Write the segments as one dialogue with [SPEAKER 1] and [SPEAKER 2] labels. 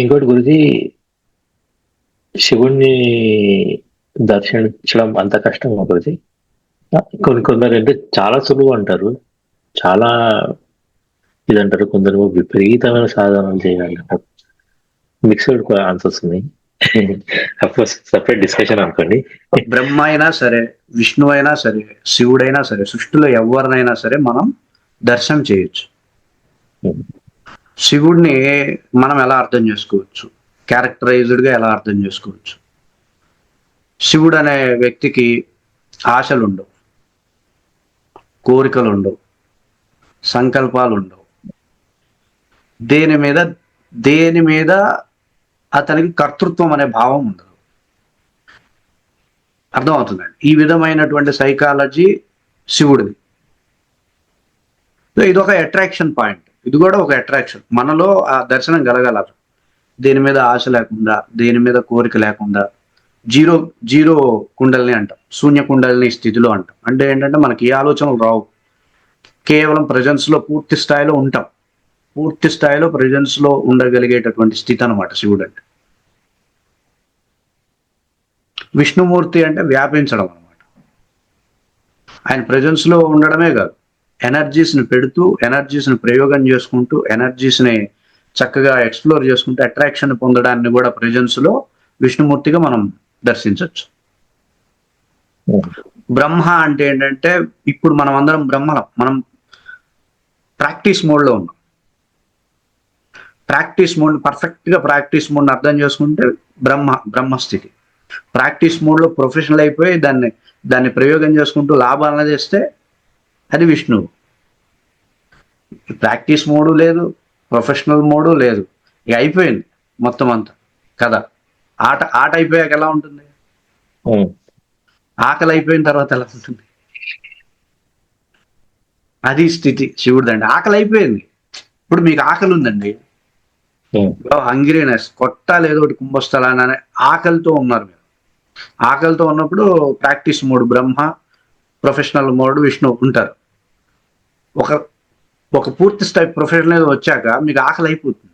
[SPEAKER 1] ఇంకోటి గురించి శివుణ్ణి దర్శించడం అంత కష్టం గురించి కొన్ని కొందరు అంటే చాలా సులువు అంటారు. చాలా ఇదంటారు. కొందరు విపరీతమైన సాధనలు చేయాలంటారు మిక్స్డ్ ఆన్సర్స్ ఉన్నాయి. అఫ్కోర్స్ సపరేట్ డిస్కషన్ అనుకోండి.
[SPEAKER 2] బ్రహ్మ అయినా సరే విష్ణు అయినా సరే శివుడైనా సరే సృష్టిలో ఎవరినైనా సరే మనం దర్శనం చేయొచ్చు. శివుడిని మనం ఎలా అర్థం చేసుకోవచ్చు? క్యారెక్టరైజ్డ్గా ఎలా అర్థం చేసుకోవచ్చు? శివుడు అనే వ్యక్తికి ఆశలు ఉండవు. కోరికలు ఉండవు. సంకల్పాలు ఉండవు. దేని మీద దేని మీద అతనికి కర్తృత్వం అనే భావం ఉండదు. అర్థమవుతుందండి? ఈ విధమైనటువంటి సైకాలజీ శివుడిది. ఇది ఒక అట్రాక్షన్ పాయింట్ ఇది కూడా ఒక అట్రాక్షన్ మనలో ఆ దర్శనం కలగలరు దేని మీద ఆశ లేకుండా దేని మీద కోరిక లేకుండా జీరో జీరో కుండల్ని అంటాం. శూన్య కుండల్ని స్థితిలో అంటాం. అంటే ఏంటంటే మనకి ఏ ఆలోచనలు రావు. కేవలం ప్రజెన్స్లో పూర్తి స్థాయిలో ఉంటాం. పూర్తి స్థాయిలో ప్రజెన్స్లో ఉండగలిగేటటువంటి స్థితి అనమాట శివుడు అంటే విష్ణుమూర్తి అంటే వ్యాపించడం అనమాట ఆయన ప్రజెన్స్లో ఉండడమే కాదు. ఎనర్జీస్ని పెడుతూ ఎనర్జీస్ని ప్రయోగం చేసుకుంటూ ఎనర్జీస్ని ని చక్కగా ఎక్స్ప్లోర్ చేసుకుంటూ అట్రాక్షన్ పొందడాన్ని కూడా ప్రజెన్స్లో విష్ణుమూర్తిగా మనం దర్శించవచ్చు బ్రహ్మ అంటే ఏంటంటే ఇప్పుడు మనం అందరం బ్రహ్మలం. మనం ప్రాక్టీస్ మోడ్లో ఉన్నాం. ప్రాక్టీస్ మోడ్ పర్ఫెక్ట్గా ప్రాక్టీస్ మోడ్ని అర్థం చేసుకుంటే బ్రహ్మ బ్రహ్మస్థితి. ప్రాక్టీస్ మోడ్లో ప్రొఫెషనల్ అయిపోయి దాన్ని దాన్ని ప్రయోగం చేసుకుంటూ లాభాలను చేస్తే అది విష్ణువు ప్రాక్టీస్ మోడు లేదు ప్రొఫెషనల్ మోడు లేదు. ఇక అయిపోయింది మొత్తం అంతా. కదా ఆట ఆట అయిపోయాక ఎలా ఉంటుంది? ఆకలి అయిపోయిన తర్వాత ఎలా ఉంటుంది? అది స్థితి శివుడిదండి. ఆకలి అయిపోయింది. ఇప్పుడు మీకు ఆకలి ఉందండి. హంగ్రీనెస్ కొట్టాలి ఏదో ఒకటి కుంభస్థలాన్ని అనే ఆకలితో ఉన్నారు మీరు. ఆకలితో ఉన్నప్పుడు practice mode Brahma professional mode Vishnu ఉంటారు. ఒక ఒక పూర్తి స్థాయి ప్రొఫెషనల్ వచ్చాక మీకు ఆకలి అయిపోతుంది.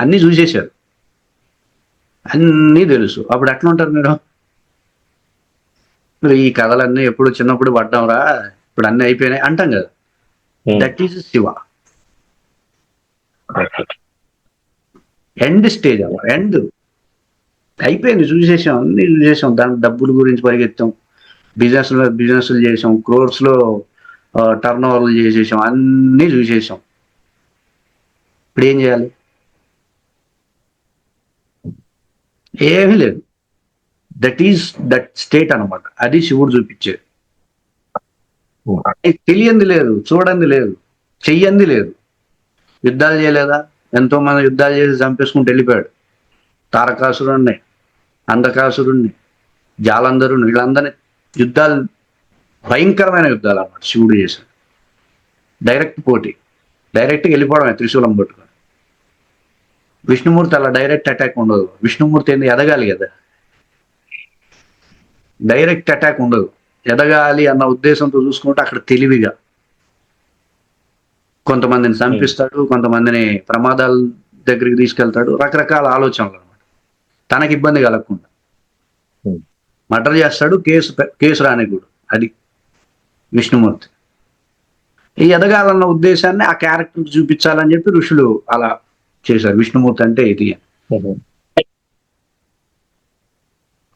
[SPEAKER 2] అన్నీ చూసేశారు. అన్నీ తెలుసు. అప్పుడు ఎట్లా ఉంటారు మీరు? మీరు ఈ కథలన్నీ ఎప్పుడు చిన్నప్పుడు పడ్డాంరా? ఇప్పుడు అన్నీ అయిపోయినాయి అంటాం కదా. That is Shiva. End stage అవ్వ ఎండ్ అయిపోయింది. చూసేసాం అన్ని చూసేసాం దాని డబ్బుల గురించి పరిగెత్తాం. బిజినెస్ బిజినెస్లు చేసాం క్రోర్స్లో టర్న్ ఓవర్లు చేసేసాం. అన్ని చూసేసాం. ఇప్పుడు ఏం చేయాలి? ఏమీ లేదు. దట్ ఈస్ దట్ స్టేట్ అన్నమాట. అది శివుడు చూపించేది. తెలియంది లేదు చూడంది లేదు చెయ్యంది లేదు. యుద్ధాలు చేయలేదా? ఎంతో మంది యుద్ధాలు చేసి చంపేసుకుంటూ వెళ్ళిపోయాడు. తారకాసురుణ్ణి అంధకాసురుణ్ణి జాలంధరుని వీళ్ళందరినీ యుద్ధాలు భయంకరమైన యుద్ధాలు అన్నమాట శివుడు చేశాడు డైరెక్ట్ పోటీ. డైరెక్ట్గా వెళ్ళిపోవడమే త్రిశూలం పట్టుకొని. విష్ణుమూర్తి అలా డైరెక్ట్ అటాక్ ఉండదు. విష్ణుమూర్తి ఏంది? ఎదగాలి కదా. డైరెక్ట్ అటాక్ ఉండదు. ఎదగాలి అన్న ఉద్దేశంతో చూసుకుంటే అక్కడ తెలివిగా. కొంతమందిని చంపిస్తాడు కొంతమందిని ప్రమాదాల దగ్గరికి తీసుకెళ్తాడు రకరకాల ఆలోచనలు అనమాట తనకి ఇబ్బంది కలగకుండా.
[SPEAKER 1] Hmm.
[SPEAKER 2] మర్డర్ చేస్తాడు కేసు కేసు రానికూడు అది విష్ణుమూర్తి. ఈ ఎదగాలన్న ఉద్దేశాన్ని ఆ క్యారెక్టర్ చూపించాలని చెప్పి ఋషులు అలా చేశారు. విష్ణుమూర్తి అంటే ఇది.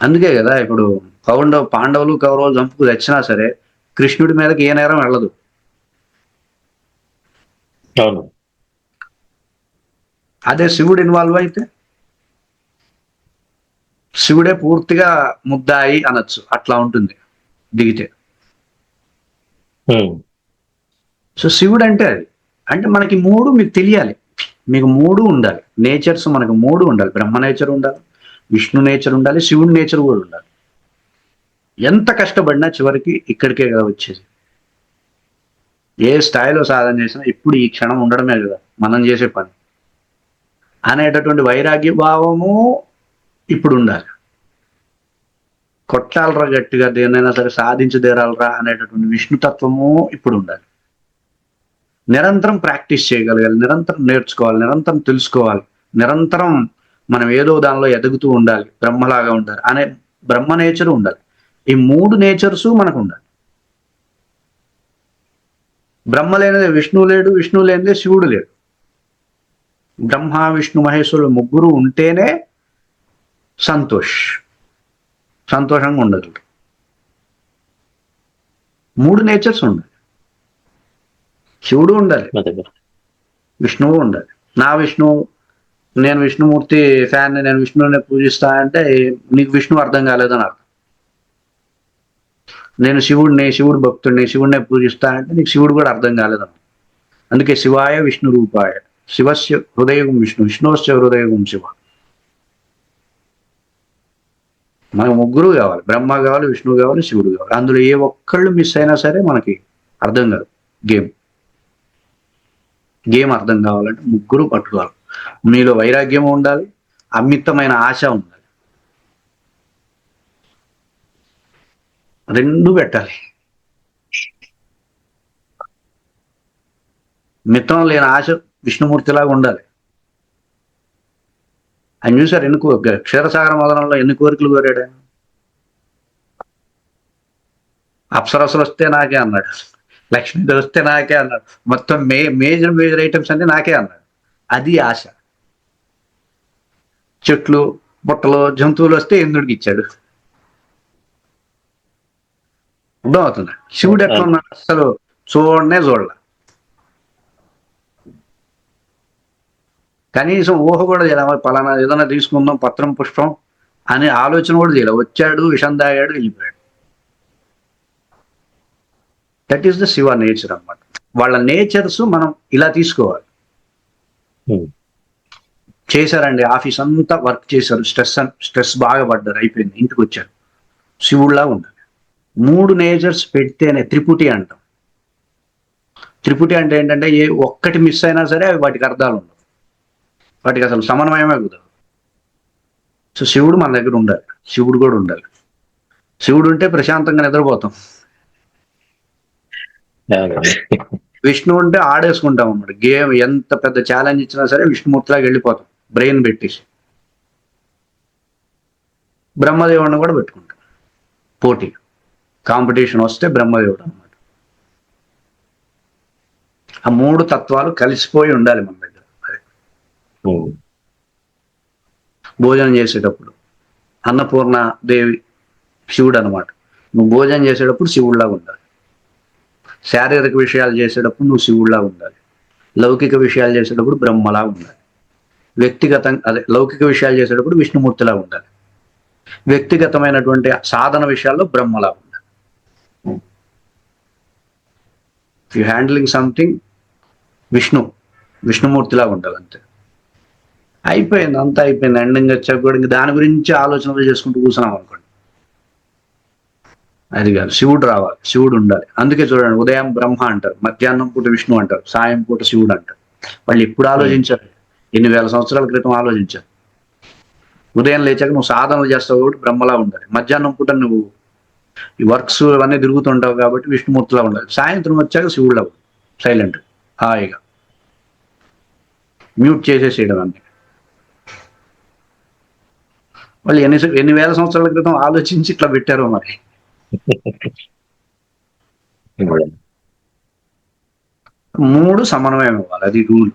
[SPEAKER 2] అందుకే కదా ఇప్పుడు కౌండవ పాండవులు కౌరవులు చంపుకు తెచ్చినా సరే కృష్ణుడి మీదకి ఏ నేరం వెళ్ళదు.
[SPEAKER 1] అవును.
[SPEAKER 2] అదే శివుడు ఇన్వాల్వ్ అయితే? శివుడే పూర్తిగా ముద్దాయి అనొచ్చు. అట్లా ఉంటుంది. దిగితే.
[SPEAKER 1] Hmm.
[SPEAKER 2] సో శివుడు అంటే అది. అంటే మనకి మూడు మీకు తెలియాలి. మీకు మూడు ఉండాలి. నేచర్స్ మనకు మూడు ఉండాలి. బ్రహ్మ నేచర్ ఉండాలి విష్ణు నేచర్ ఉండాలి శివుడి నేచర్ కూడా ఉండాలి. ఎంత కష్టపడినా చివరికి ఇక్కడికే కదా వచ్చేది. ఏ స్థాయిలో సాధన చేసినా ఇప్పుడు ఈ క్షణం ఉండడమే కదా మనం చేసే పని. అనేటటువంటి వైరాగ్య భావము ఇప్పుడు ఉండాలి. కొట్టాలరా గట్టిగా దేన్నైనా సరే సాధించదేరాలరా అనేటటువంటి విష్ణుతత్వము ఇప్పుడు ఉండాలి నిరంతరం ప్రాక్టీస్ చేయగలగాలి నిరంతరం నేర్చుకోవాలి నిరంతరం తెలుసుకోవాలి నిరంతరం మనం ఏదో దానిలో ఎదుగుతూ ఉండాలి బ్రహ్మలాగా ఉండాలి అనే బ్రహ్మ నేచర్ ఉండాలి. ఈ మూడు నేచర్స్ మనకు ఉండాలి బ్రహ్మ లేనిదే విష్ణువు లేడు విష్ణువు లేనిదే శివుడు లేడు. బ్రహ్మ విష్ణు మహేశ్వరుడు ముగ్గురు ఉంటేనే సంతోష్. సంతోషంగా ఉండదు మూడు నేచర్స్ ఉండాలి శివుడు ఉండాలి. విష్ణువు ఉండాలి నా విష్ణువు నేను విష్ణుమూర్తి ఫ్యాన్ నేను విష్ణువుని పూజిస్తా అంటే నీకు విష్ణువు అర్థం కాలేదని అర్థం నేను శివుడిని శివుడు భక్తుడిని శివుడిని పూజిస్తా అంటే నీకు శివుడు కూడా అర్థం కాలేదని అందుకే శివాయ విష్ణు రూపాయ శివస్య హృదయం విష్ణు విష్ణువస్య హృదయం శివ. మనకు ముగ్గురు కావాలి. బ్రహ్మ కావాలి విష్ణువు కావాలి శివుడు కావాలి. అందులో ఏ ఒక్కళ్ళు మిస్ అయినా సరే మనకి అర్థం కాదు. గేమ్ గేమ్ అర్థం కావాలంటే ముగ్గురు పట్టుకోవాలి. మీలో వైరాగ్యం ఉండాలి. అమితమైన ఆశ ఉండాలి. రెండు పెట్టాలి. మిత్రం లేని ఆశ విష్ణుమూర్తిలాగా ఉండాలి. ఆయన చూసారు ఎన్ని క్షీరసాగర మదనంలో ఎన్ని కోరికలు కోరాడు ఆయన? అప్సరసలు వస్తే నాకే అన్నాడు. లక్ష్మీదేవి వస్తే నాకే అన్నాడు. మొత్తం మే మేజర్ మేజర్ ఐటమ్స్ అన్ని నాకే అన్నాడు. అది ఆశ. చెట్లు బుట్టలు జంతువులు వస్తే ఇంద్రుడికి ఇచ్చాడు. అర్థమవుతుంది? శివుడు ఎట్లా ఉన్నాడు? అసలు చూడనే చూడలే. కనీసం ఊహ కూడా చేయలే. పలానా ఏదైనా తీసుకుందాం పత్రం పుష్పం అనే ఆలోచన కూడా చేయలే. వచ్చాడు విషం తాగాడు వెళ్ళిపోయాడు. That is the Shiva nature అన్నమాట. వాళ్ళ నేచర్స్ మనం ఇలా తీసుకోవాలి.
[SPEAKER 1] Hmm.
[SPEAKER 2] చేశారండి ఆఫీస్ అంతా వర్క్ చేశారు. స్ట్రెస్ స్ట్రెస్ బాగా పడ్డారు అయిపోయింది ఇంటికి వచ్చారు. శివుడిలా ఉండాలి. మూడు నేచర్స్ పెడితేనే త్రిపుటి అంటాం. త్రిపుటి అంటే ఏంటంటే ఏ ఒక్కటి మిస్ అయినా సరే అవి వాటికి అర్థాలు ఉండవు. వాటికి అసలు సమన్వయమే కుదరదు. సో శివుడు మన దగ్గర ఉండాలి. శివుడు కూడా ఉండాలి. శివుడు ఉంటే ప్రశాంతంగా నిద్రపోతాం. విష్ణు ఉంటే ఆడేసుకుంటాం అన్నమాట. గేమ్ ఎంత పెద్ద ఛాలెంజ్ ఇచ్చినా సరే విష్ణుమూర్తిలాగా వెళ్ళిపోతాం. బ్రెయిన్ పెట్టేసి. బ్రహ్మదేవుడిని కూడా పెట్టుకుంటాం. పోటీ. కాంపిటీషన్ వస్తే బ్రహ్మదేవుడు అన్నమాట. ఆ మూడు తత్వాలు కలిసిపోయి ఉండాలి మన. భోజనం చేసేటప్పుడు అన్నపూర్ణ దేవి శివుడు అనమాట నువ్వు భోజనం చేసేటప్పుడు శివుడిలాగా ఉండాలి. శారీరక విషయాలు చేసేటప్పుడు నువ్వు శివుడిలాగా ఉండాలి. లౌకిక విషయాలు చేసేటప్పుడు బ్రహ్మలా ఉండాలి. వ్యక్తిగతంగా అదే లౌకిక విషయాలు చేసేటప్పుడు విష్ణుమూర్తిలా ఉండాలి. వ్యక్తిగతమైనటువంటి సాధన విషయాల్లో బ్రహ్మలా ఉండాలి. యు హ్యాండ్లింగ్ సంథింగ్ విష్ణు విష్ణుమూర్తిలా ఉండాలి అంతే అయిపోయింది అంతా అయిపోయింది. ఎండింగ్ వచ్చాక కూడా దాని గురించి ఆలోచనలు చేసుకుంటూ కూర్చున్నాం అనుకోండి. అది కాదు శివుడు రావాలి శివుడు ఉండాలి. అందుకే చూడండి ఉదయం బ్రహ్మ అంటారు మధ్యాహ్నం పూట విష్ణు అంటారు సాయం పూట శివుడు అంటారు. వాళ్ళు ఎప్పుడు ఆలోచించారు? ఎన్ని వేల సంవత్సరాల క్రితం ఆలోచించారు? ఉదయం లేచాక నువ్వు సాధనలు చేస్తావు కాబట్టి బ్రహ్మలా ఉండాలి. మధ్యాహ్నం పూట నువ్వు ఈ వర్క్స్ అవన్నీ తిరుగుతుంటావు కాబట్టి విష్ణుమూర్తిలా ఉండాలి. సాయంత్రం వచ్చాక శివుడులా సైలెంట్. హాయిగా. మ్యూట్ చేసేసేయడం అన్ని వాళ్ళు ఎన్ని ఎన్ని వేల సంవత్సరాల క్రితం ఆలోచించి ఇట్లా పెట్టారో మరి. మూడు సమన్వయం ఇవ్వాలి అది రూల్.